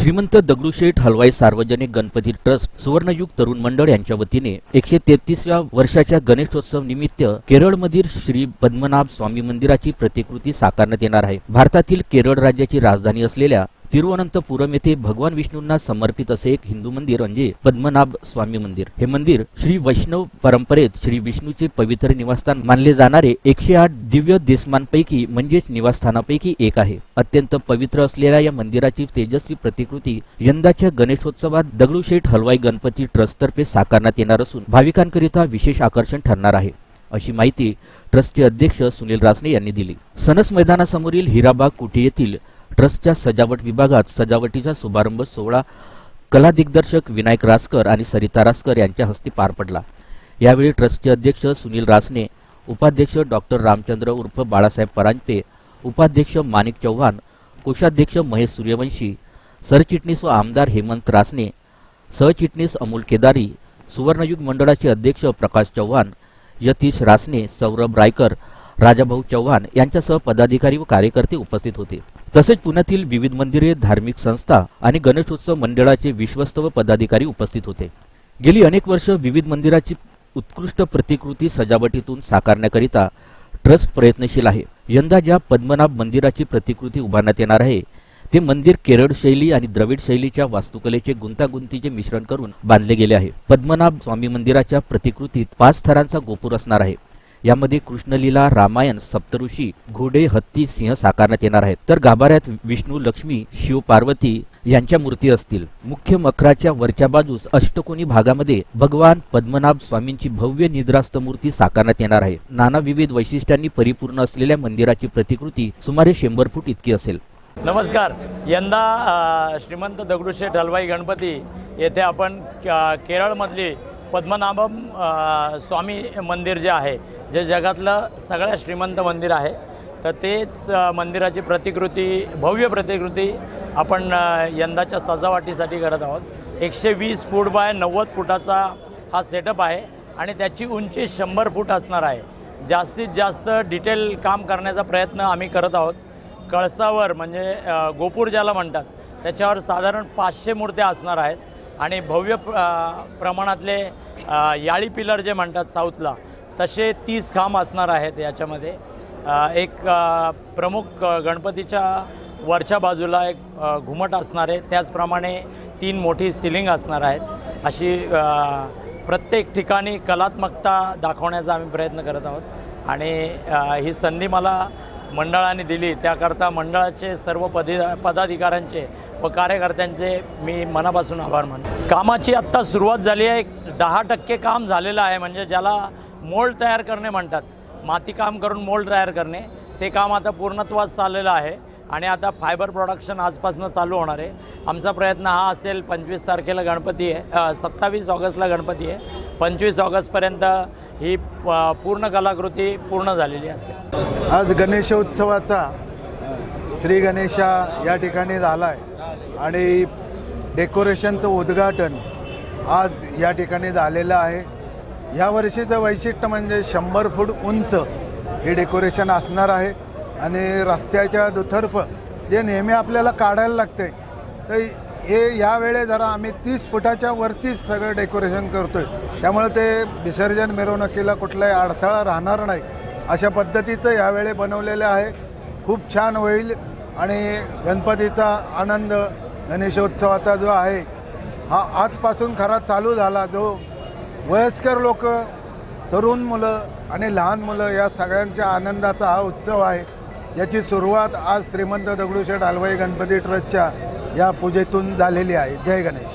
श्रीमंत दगडूशेठ हलवाई सार्वजनिक गणपती ट्रस्ट सुवर्णयुग तरुण मंडळ यांच्या वतीने एकशे तेहतीसव्या वर्षाच्या गणेशोत्सव निमित्त केरळमधील श्री पद्मनाभ स्वामी मंदिराची प्रतिकृती साकारण्यात येणार आहे. भारतातील केरळ राज्याची राजधानी असलेल्या तिरुवनंतपुरम येथे भगवान विष्णूंना समर्पित असे एक हिंदू मंदिर म्हणजे पद्मनाभ स्वामी मंदिर. हे मंदिर श्री वैष्णव परंपरेत श्री विष्णूचे पवित्र निवासस्थान मानले जाणारे एकशे आठ दिव्य देशमानपैकी म्हणजेच निवासस्थानापैकी एक आहे. अत्यंत पवित्र असलेल्या या मंदिराची तेजस्वी प्रतिकृती यंदाच्या गणेशोत्सवात दगडूशेठ हलवाई गणपती ट्रस्टतर्फे साकारण्यात येणार असून भाविकांकरिता विशेष आकर्षण ठरणार आहे. अशी माहिती ट्रस्टचे अध्यक्ष सुनील रासने यांनी दिली. सनस मैदानासमोरील हिराबाग कुटी येथील ट्रस्टच्या सजावट विभागात सजावटीचा शुभारंभ सोहळा कला दिग्दर्शक विनायक रासकर आणि सरिता रासकर यांच्या हस्ते पार पडला. यावेळी ट्रस्टचे अध्यक्ष सुनील रासने उपाध्यक्ष डॉक्टर रामचंद्र उर्फ बाळासाहेब परांजपे उपाध्यक्ष माणिक चव्हाण कोषाध्यक्ष महेश सूर्यवंशी सरचिटणीस व आमदार हेमंत रासने सहचिटणीस अमोल केदारी सुवर्णयुग मंडळाचे अध्यक्ष प्रकाश चव्हाण यतीश रासने सौरभ रायकर राजाभाऊ चव्हाण यांच्यासह पदाधिकारी व कार्यकर्ते उपस्थित होते. तसेच पुण्यातील विविध मंदिरे धार्मिक संस्था आणि गणेशोत्सव मंडळाचे विश्वस्त व पदाधिकारी उपस्थित होते. गेली अनेक वर्ष विविध मंदिराची उत्कृष्ट प्रतिकृती सजावटीतून साकारण्याकरिता ट्रस्ट प्रयत्नशील आहे. यंदा ज्या पद्मनाभ मंदिराची प्रतिकृती उभारण्यात येणार आहे ते मंदिर केरळ शैली आणि द्रविड शैलीच्या वास्तुकलेचे गुंतागुंतीचे मिश्रण करून बांधले गेले आहे. पद्मनाभ स्वामी मंदिराच्या प्रतिकृतीत पाच थरांचा गोपूर असणार आहे. यामध्ये कृष्णलीला रामायण सप्तऋषी घोडे हत्ती सिंह साकारण्यात येणार आहेत. तर गाभाऱ्यात विष्णू लक्ष्मी शिव पार्वती यांच्या मूर्ती असतील. मुख्य मखराच्या वरच्या बाजूस अष्टकोनी भागामध्ये भगवान पद्मनाभ स्वामींची भव्य निद्रास्त मूर्ती साकारण्यात येणार आहे. नाना विविध वैशिष्ट्यांनी परिपूर्ण असलेल्या मंदिराची प्रतिकृती सुमारे शंभर फूट इतकी असेल. नमस्कार. यंदा श्रीमंत दगडूशेठ हलवाई गणपती येथे आपण केरळमधली पद्मनाभम स्वामी मंदिर जे आहे जे जगातलं सगळ्यात श्रीमंत मंदिर आहे तर तेच मंदिराची प्रतिकृती भव्य प्रतिकृती आपण यंदाच्या सजावटीसाठी करत आहोत. एकशे वीस फूट बाय नव्वद फुटाचा हा सेटअप आहे आणि त्याची उंची शंभर फूट असणार आहे. जास्तीत जास्त डिटेल काम करण्याचा प्रयत्न आम्ही करत आहोत. कळसावर म्हणजे गोपूर ज्याला म्हणतात त्याच्यावर साधारण पाचशे मूर्त्या असणार आहेत. आणि भव्य प्र- प्रमाणातले याळी पिलर जे म्हणतात साऊथला तसे तीस खांब असणार आहेत याच्यामध्ये. एक प्रमुख गणपतीच्या वरच्या बाजूला एक घुमट असणार आहे. त्याचप्रमाणे तीन मोठी सिलिंग असणार आहेत. अशी प्रत्येक ठिकाणी कलात्मकता दाखवण्याचा आम्ही प्रयत्न करत आहोत. आणि ही संधी मला मंडळाने दिली त्याकरता मंडळाचे सर्व पदी पदाधिकाऱ्यांचे व कार्यकर्त्यांचे मी मनापासून आभार मानतो. कामाची आत्ता सुरुवात झाली आहे. एक दहा टक्के काम झालेलं आहे. म्हणजे ज्याला मोल्ड तयार करणे म्हणतात. माती काम करून मोल्ड तयार करणे. ते काम आता पूर्णत्वास चाललेलं आहे. आणि आता फायबर प्रोडक्शन आजपासून चालू होणार आहे. आमचा प्रयत्न हा असेल पंचवीस तारखेला गणपती आहे सत्तावीस ऑगस्टला गणपती आहे. पंचवीस ऑगस्टपर्यंत ही पूर्ण कलाकृती पूर्ण झालेली असते आज गणेशोत्सवाचा श्री गणेशा या ठिकाणी झाला आहे आणि डेकोरेशनचं उद्घाटन आज या ठिकाणी झालेलं आहे. या वर्षीचं वैशिष्ट्य म्हणजे शंभर फूट उंच हे डेकोरेशन असणार आहे आणि रस्त्याच्या दुतर्फ जे नेहमी आपल्याला काढायला लागते तर हे यावेळे जरा आम्ही तीस फुटाच्या वरतीच सगळं डेकोरेशन करतो आहे त्यामुळे ते विसर्जन मिरवणुकीला कुठलाही अडथळा राहणार नाही. अशा पद्धतीचं यावेळी बनवलेलं आहे. खूप छान होईल आणि गणपतीचा आनंद गणेशोत्सवाचा जो आहे हा आजपासून खरा चालू झाला. जो वयस्कर लोक तरुण मुलं आणि लहान मुलं या सगळ्यांच्या आनंदाचा हा उत्सव आहे. याची सुरुवात आज श्रीमंत दगडूशेठ हलवाई गणपती ट्रस्टच्या या पूजेतून झालेली आहे. जय गणेश.